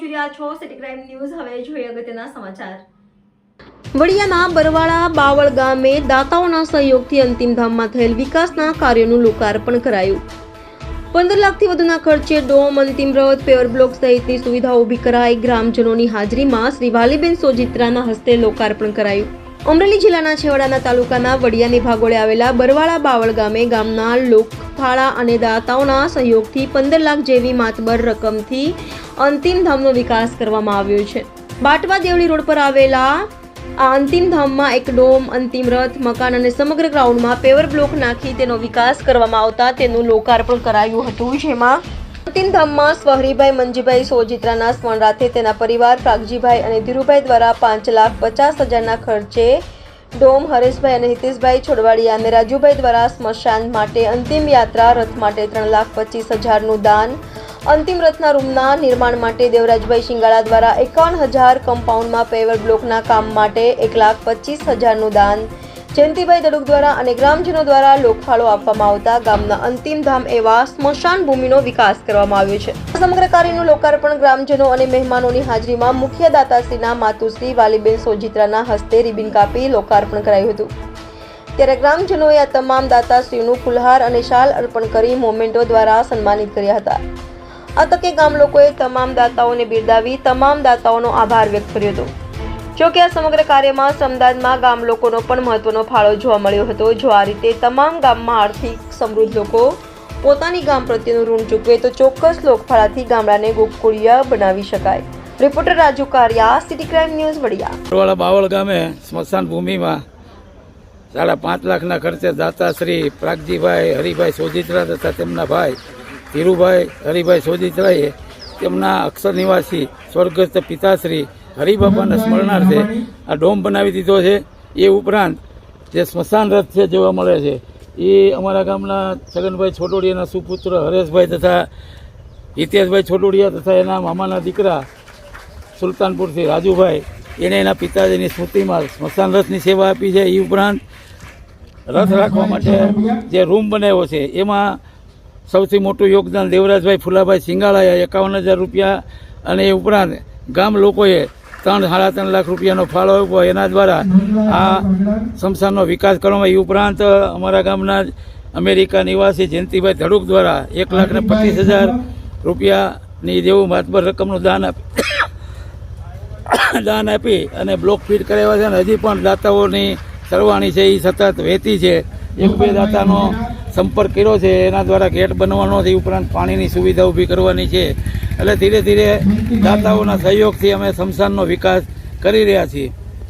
હાજરીમાં શ્રી વાલીબેન સોજિત્રાના હસ્તે લોકાર્પણ કરાયું. અમરેલી જિલ્લાના છેવાડાના તાલુકાના વડિયાની ભાગોળે આવેલા બરવાળા બાવળ ગામે ગામના લોકફાળા અને દાતાઓના સહયોગથી પંદર લાખ જેવી માતબર રકમથી અંતિમ ધામનો વિકાસ કરવામાં આવ્યો છે. બાટવા દેવળી રોડ પર આવેલા આ અંતિમ ધામમાં એક ડોમ, અંતિમ રથ, મકાન અને સમગ્ર ગ્રાઉન્ડમાં પેવર બ્લોક નાખી તેનો વિકાસ કરવામાં આવતા તેનું લોકાર્પણ કરાયું હતું. જેમાં અંતિમ ધામમાં સ્વહરીભાઈ મંજીભાઈ સોજિત્રાના સ્મરણાર્થે તેના પરિવાર પ્રાગજીભાઈ અને ધીરુભાઈ દ્વારા પાંચ લાખ પચાસ હજારના ખર્ચે ડોમ હરેશભાઈ અને હિતેશભાઈ છોડવાડિયા અને રાજુભાઈ દ્વારા સ્મશાન માટે અંતિમ યાત્રા, રથ માટે ત્રણ લાખ પચીસ હજારનું દાન અંતિમ રથના રૂમના નિર્માણ માટે દેવરાજભાઈ શિંગાળા દ્વારા એકાવન હજાર કમ્પાઉન્ડમાં પેવર બ્લોકના કામ માટે એક લાખ પચીસ હજારનું દાન. જયંતિભાઈ દડુક દ્વારા અને ગ્રામજનો દ્વારા લોકફાળો આપવામાં આવતા ગામના અંતિમ ધામ એવા સ્મશાન ભૂમિનો વિકાસ કરવામાં આવ્યો છે. સમગ્ર કાર્યનું લોકાર્પણ ગ્રામજનો અને મહેમાનોની હાજરીમાં મુખ્ય દાતાશ્રીના માતુશ્રી વાલીબેન સોજિત્રાના હસ્તે રિબિન કાપી લોકાર્પણ કરાયું હતું. ત્યારે ગ્રામજનોએ આ તમામ દાતાશ્રીઓનું ફુલહાર અને શાલ અર્પણ કરી મોમેન્ટો દ્વારા સન્માનિત કર્યા હતા. આ તકે ગામ લોકોએ તમામ દાતાઓને બિરદાવી તમામ દાતાઓનો આભાર વ્યક્ત કર્યો હતો. જો કે આ સમગ્ર કાર્યમાં શ્રમદાનમાં ગામ લોકોનો પણ મહત્વનો ફાળો જોવા મળ્યો હતો. જો આ રીતે તમામ ગામમાં આર્થિક સમૃદ્ધ લોકો પોતાની ગામ પ્રત્યેનું ઋણ ચૂકવે તો ચોક્કસ લોકફાળાથી ગામડાને ગોકુળિયા બનાવી શકાય. Reporter Raju Kariya, city crime news, Vadia. વાળા બાવળ ગામે સ્મશાન ભૂમિમાં સાડા પાંચ લાખના ખર્ચે દાતા શ્રી પ્રાગજીભાઈ, હરિભાઈ સોજિત્રા તથા તેમના ભાઈ ધીરુભાઈ, હરિભાઈ સોજીતરાયે તેમના અક્ષર નિવાસી, સ્વર્ગસ્થ પિતાશ્રી હરિબાપાના સ્મરણાર્થે આ ડોમ બનાવી દીધો છે. એ ઉપરાંત જે સ્મશાન રથ છે જોવા મળે છે, એ અમારા ગામના છગનભાઈ છોટોડિયાના સુપુત્ર હરેશભાઈ તથા હિતેશભાઈ છોટોડિયા તથા એના મામાના દીકરા સુલતાનપુરથી રાજુભાઈ એણે એના પિતાજીની સ્મૃતિમાં સ્મશાન રથની સેવા આપી છે. એ ઉપરાંત રથ રાખવા માટે જે રૂમ બનાવ્યો છે, એમાં સૌથી મોટું યોગદાન દેવરાજભાઈ ફુલાભાઈ સિંગાળાએ એકાવન હજાર રૂપિયા અને એ ઉપરાંત ગામ લોકોએ ત્રણ સાડા ત્રણ લાખ રૂપિયાનો ફાળો આપ્યો. એના દ્વારા આ સ્મશાનનો વિકાસ કરવામાં એ ઉપરાંત અમારા ગામના અમેરિકા નિવાસી જયંતિભાઈ ધડુક દ્વારા એક લાખ ને પચીસ હજાર રૂપિયાની જેવું માતબર રકમનું દાન આપી દાન આપી અને બ્લોક ફીટ કરાવ્યા છે. અને હજી પણ દાતાઓની સરવાણી છે એ સતત વહેતી છે. એક બે દાતાનો સંપર્ક કર્યો છે, એના દ્વારા ગેટ બનવાનો છે ઉપરાંત પાણીની સુવિધા ઊભી કરવાની છે. એટલે ધીરે ધીરે દાતાઓના સહયોગથી અમે સ્મશાનનો વિકાસ કરી રહ્યા છીએ.